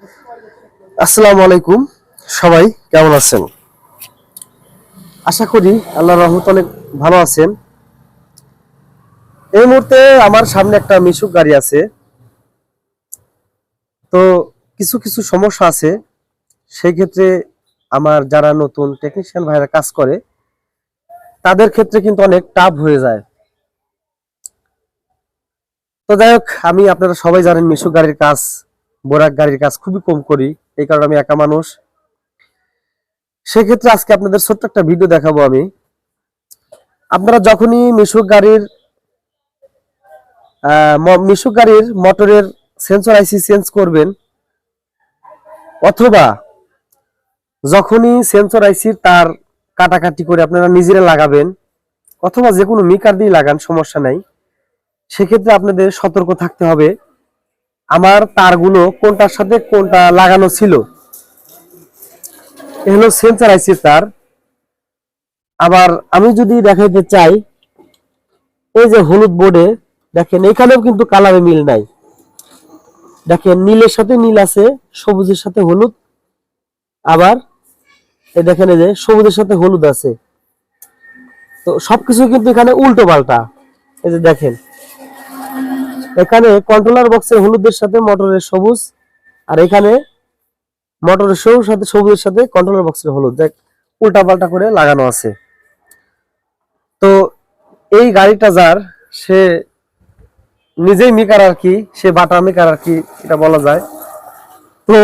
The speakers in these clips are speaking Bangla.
আসসালামু আলাইকুম। সবাই কেমন আছেন? আশা করি আল্লাহ রহমত অনেক ভালো আছেন। এই মুহূর্তে আমার সামনে একটা মিশুক গাড়ি আছে। তো কিছু কিছু সমস্যা আছে। সেই ক্ষেত্রে আমার যারা নতুন টেকনিশিয়ান ভাইরা কাজ করে, তাদের ক্ষেত্রে কিন্তু অনেক টাফ হয়ে যায়। তো যাই আমি আপনারা সবাই জানেন মিশুক গাড়ির কাজ বোরাক গাড়ির কাজ খুবই কম করি, এই কারণে আমি একা মানুষ। সেক্ষেত্রে আজকে আপনাদের ছোট্ট একটা ভিডিও দেখাবো আমি। আপনারা যখনই মিশুক গাড়ির মিশুক গাড়ির মোটরের সেন্সর আইসি চেঞ্জ করবেন, অথবা যখনই সেন্সর আইসির তার কাটাকাটি করে আপনারা নিজেরা লাগাবেন, অথবা যে কোনো মিকার দিয়ে লাগান, সমস্যা নাই। সেক্ষেত্রে আপনাদের সতর্ক থাকতে হবে। আমার তারগুলো কোনটার সাথে কোনটা লাগানো ছিল? এ হলো সেন্সার আইসি তার। আবার আমি যদি দেখাইতে চাই, এই যে হলুদ বোর্ডে দেখেন এখানেও কিন্তু কালারে মিল নাই। দেখেন নীলের সাথে নীল আছে, সবুজের সাথে হলুদ। আবার এই দেখেন এই যে সবুজের সাথে হলুদ আছে। তো সবকিছু কিন্তু এখানে উল্টো পাল্টা। এই যে দেখেন এখানে কন্ট্রোলার বক্সের হলুদের সাথে মোটরের সবুজ, আর এখানে মোটরের সবুজ সাথে সবুজের সাথে কন্ট্রোলার বক্সের হলুদ। দেখ উল্টা পাল্টা করে লাগানো আছে। তো এই গাড়িটা যার, সে নিজেই মেকার আর কি, সে বাটা মেকার আর কি, এটা বলা যায়। তো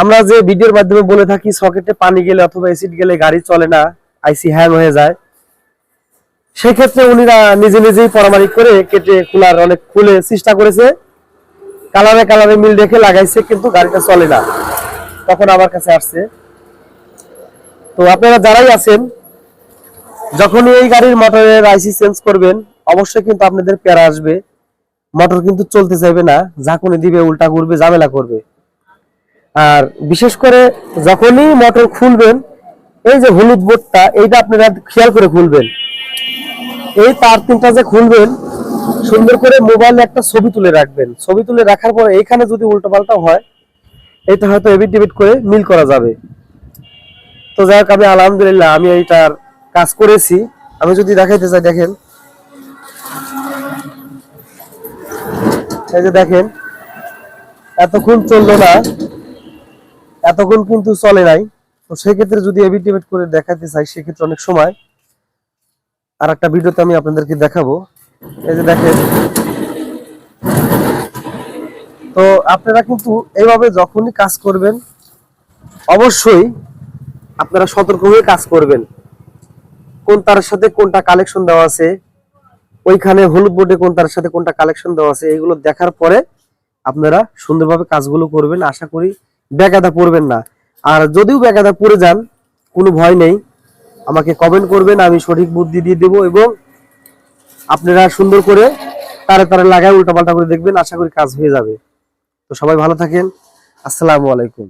আমরা যে ভিডিওর মাধ্যমে বলে থাকি সকেটে পানি গেলে অথবা অ্যাসিড গেলে গাড়ি চলে না আইসি হ্যাং হয়ে যায়। সেক্ষেত্রে উনিরা নিজে নিজেই পরামারিক করে কেটে খোলার অনেক খুলে চেষ্টা করেছে। কালারে কালারে মিল রেখে লাগাইছে, কিন্তু গাড়িটা চলে না। তখন আমার কাছে আসছে। তো আপনারা যারাই আছেন, যখনই এই গাড়ির মোটরের আইসি চেঞ্জ করবেন, অবশ্যই কিন্তু আপনাদের প্যারা আসবে। মোটর কিন্তু চলতে চাইবে না ঝাঁকুনি দিবে, উল্টা ঘুরবে, ঝামেলা করবে। আর বিশেষ করে যখনই মোটর খুলবেন, এই যে হলুদ বোর্ডটা, এইটা আপনারা খেয়াল করে খুলবেন। এই তার তিনটা যে খুলবেন, সুন্দর করে মোবাইলে একটা ছবি তুলে রাখবেন। ছবি তুলে রাখার পরে এখানে যদি উল্টো পাল্টা হয়, এটা হয়তো এবিট ডেবিট করে মিল করা যাবে। তো যাই হোক, আমি আলহামদুলিল্লাহ আমি এইটার কাজ করেছি। আমি যদি দেখাইতে চাই, দেখেন। এই যে দেখেন, এতক্ষণ চলল না, এতক্ষণ কিন্তু চলে নাই। তো সেক্ষেত্রে যদি এবিট ডেবিট করে দেখাতে চাই, সেক্ষেত্রে অনেক সময় আর একটা ভিডিওতে আমি আপনাদেরকে দেখাবো। এই যে দেখেন। তো আপনারা কিন্তু এইভাবে যখনই কাজ করবেন, অবশ্যই আপনারা সতর্ক হয়ে কাজ করবেন। কোন তার সাথে কোনটা কালেকশন দেওয়া আছে, ওইখানে হলুদ বোর্ডে কোন তার সাথে কোনটা কালেকশন দেওয়া আছে, এইগুলো দেখার পরে আপনারা সুন্দরভাবে কাজগুলো করবেন। আশা করি ব্যাগাদা পড়বেন না। আর যদিও ব্যাগাদা পড়ে যান, কোনো ভয় নেই। আমাকে কমেন্ট করবেন, আমি সঠিক বুদ্ধি দিয়ে দেবো এবং আপনারা সুন্দর করে তারে তারে লাগায় উল্টাপাল্টা করে দেখবেন, আশা করি কাজ হয়ে যাবে। তো সবাই ভালো থাকেন, আসসালামু আলাইকুম।